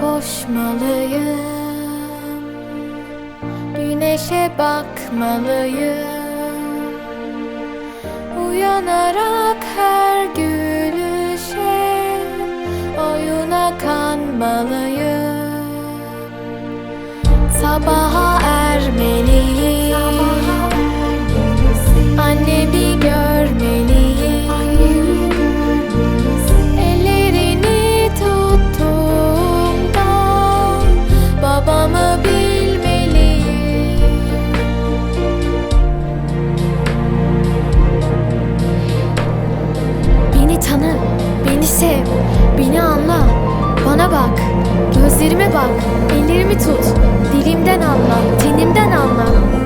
koşmalıyım. Güneşe bakmalıyım. Uyanarak her gülüşe Oyuna kanmalıyım. Sabaha ermeliyim beni anla. Bana bak, gözlerime bak, ellerimi tut. Dilimden anla, tenimden anla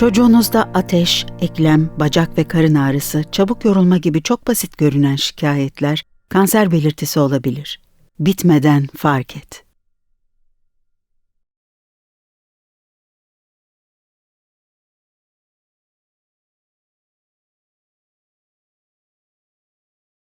Çocuğunuzda ateş, eklem, bacak ve karın ağrısı, çabuk yorulma gibi çok basit görünen şikayetler kanser belirtisi olabilir. Bitmeden fark et.